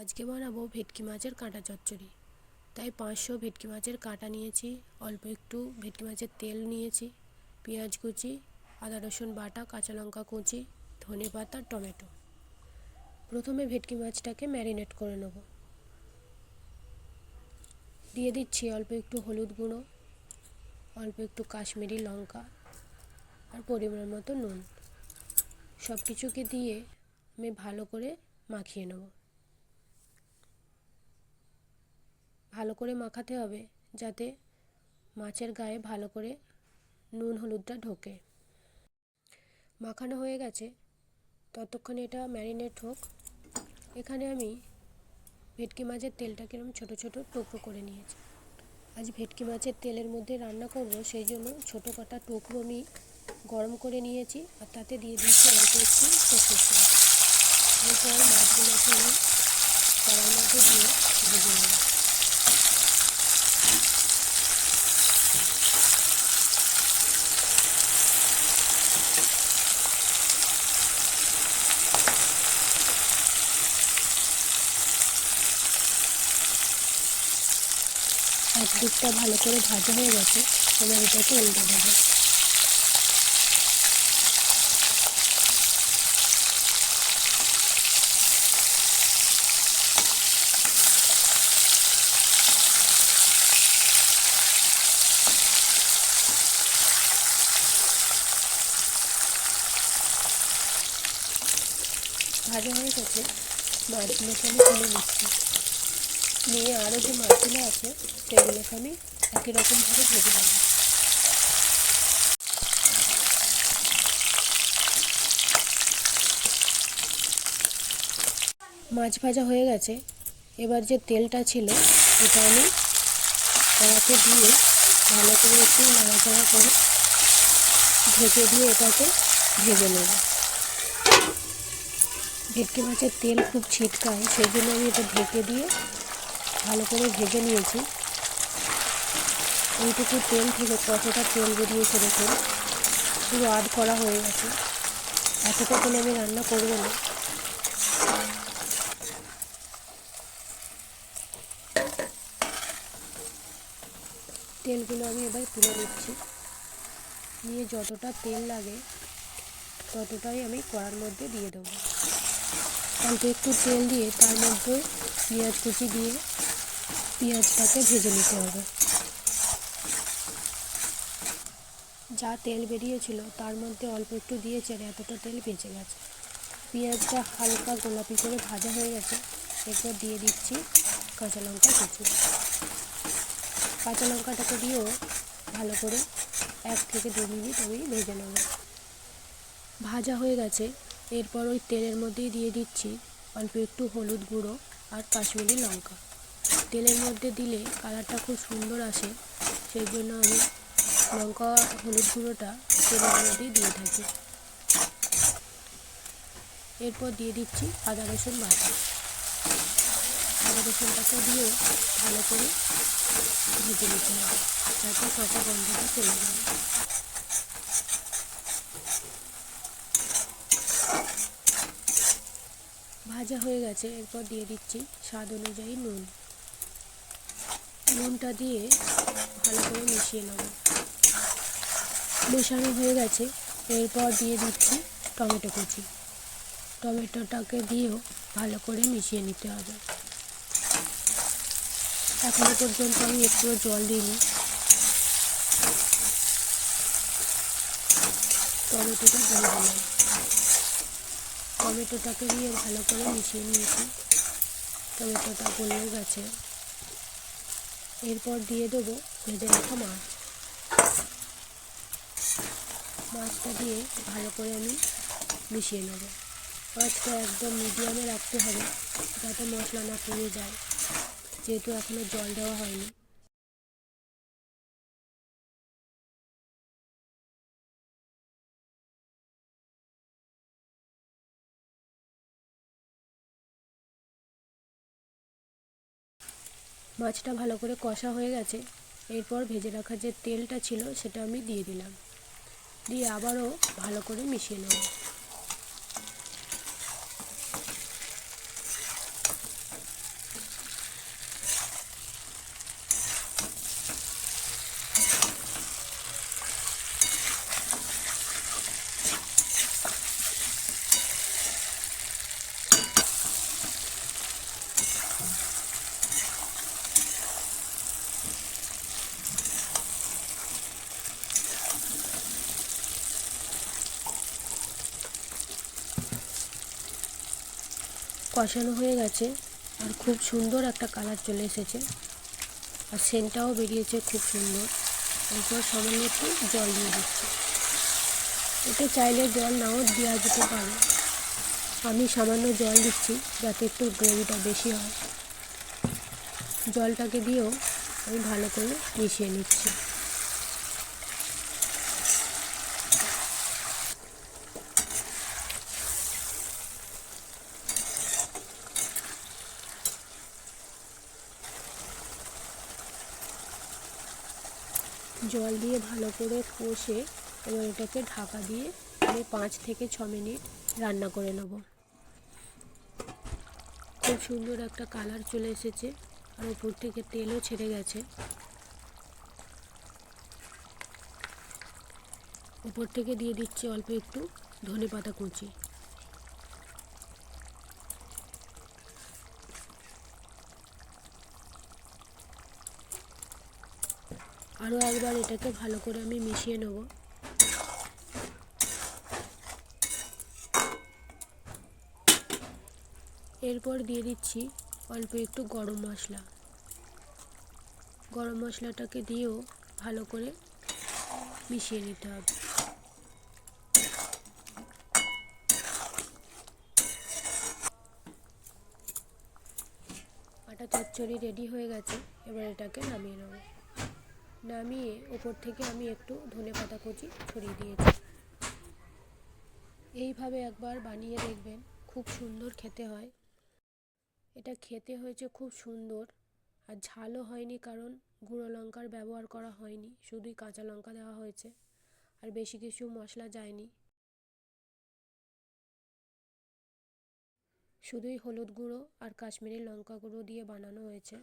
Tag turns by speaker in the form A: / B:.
A: আজকে বানাবো ভেটকি মাছের কাঁটা চচ্চড়ি। তাই পাঁচশো ভেটকি মাছের কাঁটা নিয়েছি, অল্প একটু ভেটকি মাছের তেল নিয়েছি, পেঁয়াজ কুচি, আদা রসুন বাটা, কাঁচা লঙ্কা কুচি, ধনে পাতা, টমেটো। প্রথমে ভেটকি মাছটাকে ম্যারিনেট করে নেব। দিয়ে দিচ্ছি অল্প একটু হলুদ গুঁড়ো, অল্প একটু কাশ্মীরি লঙ্কা আর পরিমাণ মতো নুন। সব কিছুকে দিয়ে আমি ভালো করে মাখিয়ে নেব। ভালো করে মাখাতে হবে যাতে মাছের গায়ে ভালো করে নুন হলুদটা ঢোকে। মাখানো হয়ে গেছে। ততক্ষণে এটা ম্যারিনেট হোক। এখানে আমি ভেটকি মাছের তেলটা কিরম ছোট ছোট টুকরো করে নিয়েছি। আজ ভেটকি মাছের তেলের মধ্যে রান্না করব, সেই জন্য ছোটো কটা টুকরো আমি গরম করে নিয়েছি আর তাতে দিয়ে দিয়েছি অল্প একটু সর্ষের তেল। এরপর মাছগুলোকে আমি কড়ার মধ্যে দিয়ে ভেজে নেব। এক দিকটা ভালো করে ভাজা হয়ে গেছে এবার এটাকে উল্টে দেবো। ভাজা হয়ে গেছে মাছগুলোকে আমি তুলে নিচ্ছি। নিয়ে আরও যে মাছগুলো আছে, সেগুলোকে আমি একই রকমভাবে ভেজে নেব। মাছ ভাজা হয়ে গেছে। এবার যে তেলটা ছিল, এটা আমি কড়াতে দিয়ে ভালো করে একটু নাড়াচাড়া করে ঢেকে দিয়ে এটাকে ভেজে নেব। ভেটকি মাছের তেল খুব ছিটকায়, সেই জন্য আমি এটা ঢেকে দিয়ে ভালো করে ভেজে নিয়েছি। এইটুকু তেল থেকে কতটা তেল বেরিয়েছে দেখুন, পুরো আড করা হয়ে গেছে। এতটা তেলে আমি রান্না করব না। তেলগুলো আমি এবার তুলে নিচ্ছি। নিয়ে যতটা তেল লাগে ততটাই আমি কড়ার মধ্যে দিয়ে দেবো। অল্প একটু তেল দিয়ে তার মধ্যে পেঁয়াজ কুচি দিয়ে পেঁয়াজটাকে ভেজে নিতে হবে। যা তেল বেরিয়েছিল তার মধ্যে অল্প একটু দিয়েছে আর এতটা তেল বেঁচে গেছে। পেঁয়াজটা হালকা গোলাপি করে ভাজা হয়ে গেছে। এরপর দিয়ে দিচ্ছি কাঁচা লঙ্কা কুচি। কাঁচা লঙ্কাটাকে দিয়েও ভালো করে এক থেকে দু মিনিট আমি ভেজে নেব। ভাজা হয়ে গেছে। এরপর ওই তেলের মধ্যেই দিয়ে দিচ্ছি অল্প একটু হলুদ গুঁড়ো আর কাশ্মীরি লঙ্কা। তেলের মধ্যে দিলে কালারটা খুব সুন্দর আসে, সেই জন্য আমি লঙ্কা, হলুদ গুঁড়োটা তেলের মধ্যেই দিয়ে থাকি। এরপর দিয়ে দিচ্ছি আদা, রসুন বাটা। আদা, রসুনটাকে দিয়ে ভালো করে ভেজে নিতে হবে, যাতে কাঁচা গন্ধটা চলে যায়। ভাজা হয়ে গেছে, এরপর দিয়ে দিচ্ছি স্বাদ অনুযায়ী নুন। নুনটা দিয়ে ভালো করে মিশিয়ে নেব। মেশানো হয়ে গেছে, এরপর দিয়ে দিচ্ছি টমেটো কুচি। টমেটোটাকে দিয়েও ভালো করে মিশিয়ে নিতে হবে। এখনও পর্যন্ত আমি একটুও জল দিইনি। টমেটোটা দিয়ে দিলাম। টমেটোটাকে দিয়ে ভালো করে মিশিয়ে নিয়েছি। টমেটোটা গলেও গেছে। এরপর দিয়ে দেবো ভেজে রাখা মাছ। মাছটা দিয়ে ভালো করে আমি মিশিয়ে নেব। মাছটা একদম মিডিয়ামে রাখতে হবে যাতে মশলা না পুড়ে যায়। যেহেতু এখনও জল দেওয়া হয়নি। মাছটা ভালো করে কষা হয়ে গেছে। এরপর ভেজে রাখা যে তেলটা ছিল, সেটা আমি দিয়ে দিলাম। দিয়ে আবারও ভালো করে মিশিয়ে নেব। কষানো হয়ে গেছে আর খুব সুন্দর একটা কালার চলে এসেছে। আর সেন্টটাও বেরিয়েছে খুব সুন্দর। এরপর সামান্য একটু জল দিয়ে দিচ্ছি। এতে চাইলে জল নাও দেওয়া যেতে পারে। আমি সামান্য জল দিচ্ছি যাতে একটু গ্রেভিটা বেশি হয়। জলটাকে দিয়েও আমি ভালো করে মিশিয়ে নিচ্ছি। জল দিয়ে ভালো করে কষে এবার এটাকে ঢাকা দিয়ে আমি পাঁচ থেকে ছ মিনিট রান্না করে নেব। খুব সুন্দর একটা কালার চলে এসেছে আর উপর থেকে তেলও ছেড়ে গেছে। উপর থেকে দিয়ে দিচ্ছি অল্প একটু ধনে পাতা কুচি। আরও একবার এটাকে ভালো করে আমি মিশিয়ে নেব। এরপর দিয়ে দিচ্ছি অল্প একটু গরম মশলা। গরম মশলাটাকে দিয়েও ভালো করে মিশিয়ে নিতে হবে। আটা চচ্চড়ি রেডি হয়ে গেছে, এবার এটাকে নামিয়ে নেব। নামিয়ে ওপর থেকে আমি একটু ধনে পাতা কুচি ছড়িয়ে দিয়েছি। এইভাবে একবার বানিয়ে দেখবেন খুব সুন্দর খেতে হয়। এটা খেতে হয়েছে খুব সুন্দর আর ঝালও হয়নি কারণ গুঁড়ো লঙ্কার ব্যবহার করা হয়নি, শুধুই কাঁচা লঙ্কা দেওয়া হয়েছে আর বেশি কিছু মশলা যায়নি। শুধুই হলুদ গুঁড়ো আর কাশ্মীরি লঙ্কা গুঁড়ো দিয়ে বানানো হয়েছে।